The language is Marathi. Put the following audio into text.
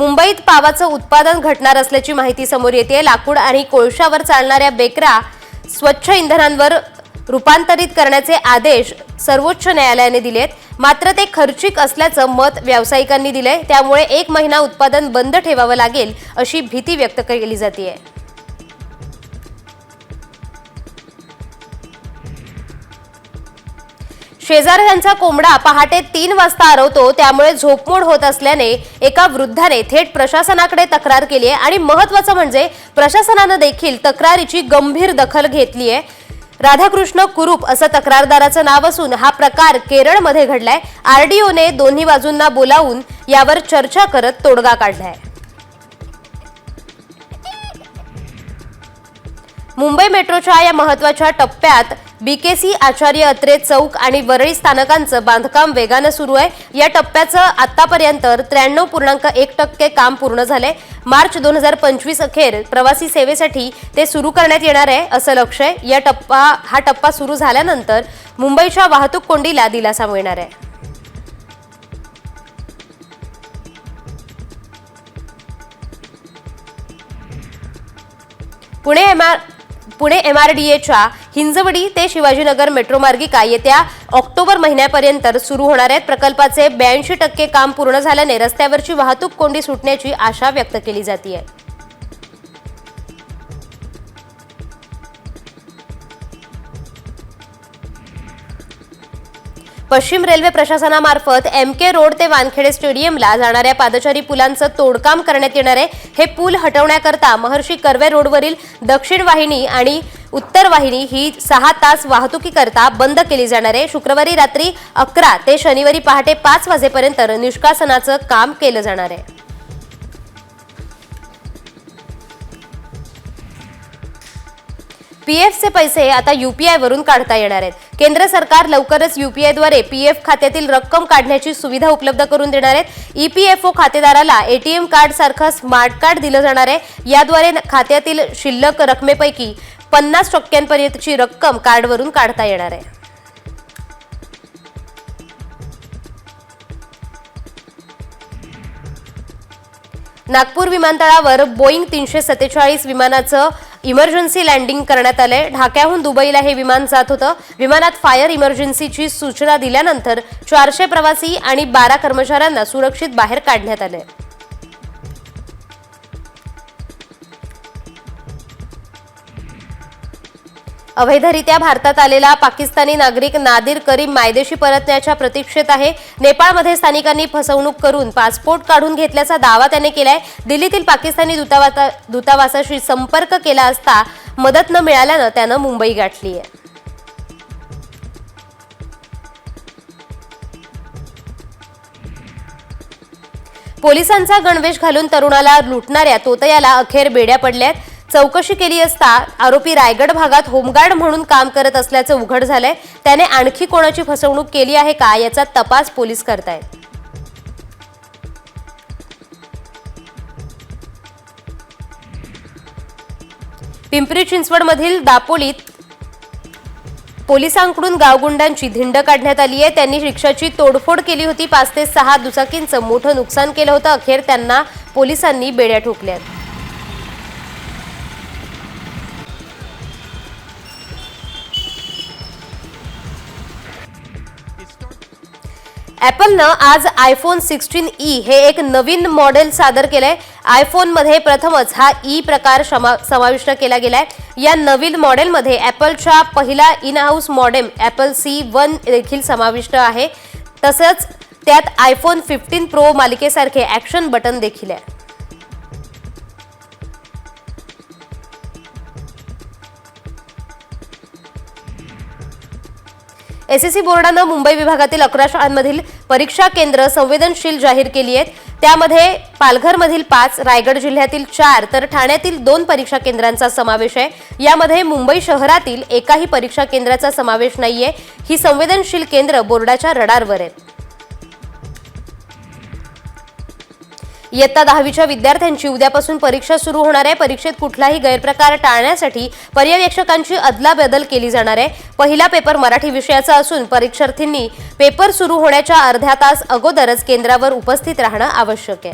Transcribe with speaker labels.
Speaker 1: मुंबईत पावाचं उत्पादन घटणार असल्याची माहिती समोर येते लाकूड आणि कोळशावर चालणाऱ्या बेकरा स्वच्छ इंधनांवर रूपांतरित करण्याचे आदेश सर्वोच्च न्यायालयाने दिलेत. मात्र ते खर्चिक असल्याचं मत व्यावसायिकांनी दिलंय. त्यामुळे एक महिना उत्पादन बंद ठेवावं लागेल अशी भीती व्यक्त केली जाते शेजाऱ्यांचा कोंबडा पहाटे तीन वाजता आरवतो त्यामुळे झोपमोड होत असल्याने एका वृद्धाने थेट प्रशासनाकडे तक्रार केली आहे. आणि महत्वाचं म्हणजे प्रशासनानं देखील तक्रारीची गंभीर दखल घेतली आहे. राधाकृष्ण कुरूप असं तक्रारदाराचं नाव असून हा प्रकार केरळमध्ये घडलाय. आरडीओने दोन्ही बाजूंना बोलावून यावर चर्चा करत तोडगा काढलाय. मुंबई मेट्रोच्या या महत्त्वाच्या टप्प्यात बीकेसी आचार्य अत्रे चौक आणि वरळी स्थानकांचं बांधकाम वेगानं सुरू आहे. या टप्प्याचं आतापर्यंत त्र्याण्णव पूर्णांक एक टक्के काम पूर्ण झालंय. मार्च दोन हजार पंचवीस अखेर प्रवासी सेवेसाठी ते सुरू करण्यात येणार आहे असं लक्ष आहे. या टप्पा हा टप्पा सुरू झाल्यानंतर मुंबईच्या वाहतूक कोंडीला दिलासा मिळणार आहे. पुणे एमआर पुणे एमआरडीएच्या हिंजवडी ते शिवाजीनगर मेट्रो मार्गिका येत्या ऑक्टोबर महिन्यापर्यंत सुरू होणार आहेत. प्रकल्पाचे ब्याऐंशी टक्के काम पूर्ण झाल्याने रस्त्यावरची वाहतूक कोंडी सुटण्याची आशा व्यक्त केली जाते पश्चिम रेल्वे प्रशासनामार्फत एम के रोड ते वानखेडे स्टेडियमला जाणाऱ्या पादचारी पुलांचं तोडकाम करण्यात येणार आहे. हे पूल हटवण्याकरता महर्षी कर्वे रोडवरील दक्षिण वाहिनी आणि उत्तर वाहिनी ही सहा तास वाहतुकीकरता बंद केली जाणार आहे. शुक्रवारी रात्री अकरा ते शनिवारी पहाटे पाच वाजेपर्यंत निष्कासनाचं काम केलं जाणार आहे. पीएफचे पैसे आता युपीआय वरून काढता येणार आहेत. केंद्र सरकार लवकरच यूपीआयद्वारे पी एफ खात्यातील रक्कम काढण्याची सुविधा उपलब्ध करून देणार आहेत. ईपीएफओ खातेदाराला एटीएम कार्ड सारखं स्मार्ट कार्ड दिलं जाणार आहे. याद्वारे खात्यातील शिल्लक रकमेपैकी पन्नास टक्क्यांपर्यंतची रक्कम कार्डवरून काढता येणार आहे. नागपूर विमानतळावर बोईंग तीनशे सत्तेचाळीस विमानाचं इमर्जन्सी लँडिंग करण्यात आलंय. ढाक्याहून दुबईला हे विमान जात होतं. विमानात फायर इमर्जन्सीची सूचना दिल्यानंतर चारशे प्रवासी आणि बारा कर्मचाऱ्यांना सुरक्षित बाहेर काढण्यात आलंय. अवैधरित्या भारतात आलेला पाकिस्तानी नागरिक नादिर करीम मायदेशी परतण्याच्या प्रतीक्षेत आहे. नेपाळमध्ये स्थानिकांनी फसवणूक करून पासपोर्ट काढून घेतल्याचा दावा त्याने केलाय. दिल्लीतील पाकिस्तानी दूतावासा दूतावासाशी संपर्क केला असता मदत न मिळाल्यानं त्यानं मुंबई गाठली आहे पोलिसांचा गणवेश घालून तरुणाला लुटणाऱ्या तोतयाला अखेर बेड्या पडल्यात. चौकशी केली असता आरोपी रायगड भागात होमगार्ड म्हणून काम करत असल्याचं उघड झालंय. त्याने आणखी कोणाची फसवणूक केली आहे का याचा तपास पोलीस करतायत. पिंपरी चिंचवडमधील दापोलीत पोलिसांकडून गावगुंडांची धिंड काढण्यात आली आहे. त्यांनी रिक्षाची तोडफोड केली होती. पाच ते सहा दुचाकींचं मोठं नुकसान केलं होतं. अखेर त्यांना पोलिसांनी बेड्या ठोकल्यात. ॲपलनं आज आयफोन सिक्स्टीन ई हे एक नवीन मॉडेल सादर केलंय. आयफोनमध्ये प्रथमच हा ई प्रकार समाविष्ट केला गेलाय. या नवीन मॉडेलमध्ये ॲपलच्या पहिला in house modem Apple C one देखील समाविष्ट आहे. तसंच त्यात आयफोन फिफ्टीन प्रो मालिकेसारखे ॲक्शन बटन देखील आहे. एसएससी बोर्डानं मुंबई विभागातील अकरा शाळांमधील परीक्षा केंद्र संवेदनशील जाहीर केली आहेत. त्यामध्ये पालघरमधील पाच रायगड जिल्ह्यातील चार तर ठाण्यातील दोन परीक्षा केंद्रांचा समावेश आहे. यामध्ये मुंबई शहरातील एकाही परीक्षा केंद्राचा समावेश नाहीये. ही संवेदनशील केंद्र बोर्डाच्या रडारवर आहेत. इयत्ता दहावीच्या विद्यार्थ्यांची उद्यापासून परीक्षा सुरू होणार आहे. परीक्षेत कुठलाही गैरप्रकार टाळण्यासाठी पर्यवेक्षकांची अदलाबदल केली जाणार आहे. पहिला पेपर मराठी विषयाचा असून परीक्षार्थींनी पेपर सुरू होण्याच्या अर्ध्या तास अगोदरच केंद्रावर उपस्थित राहणं आवश्यक आहे.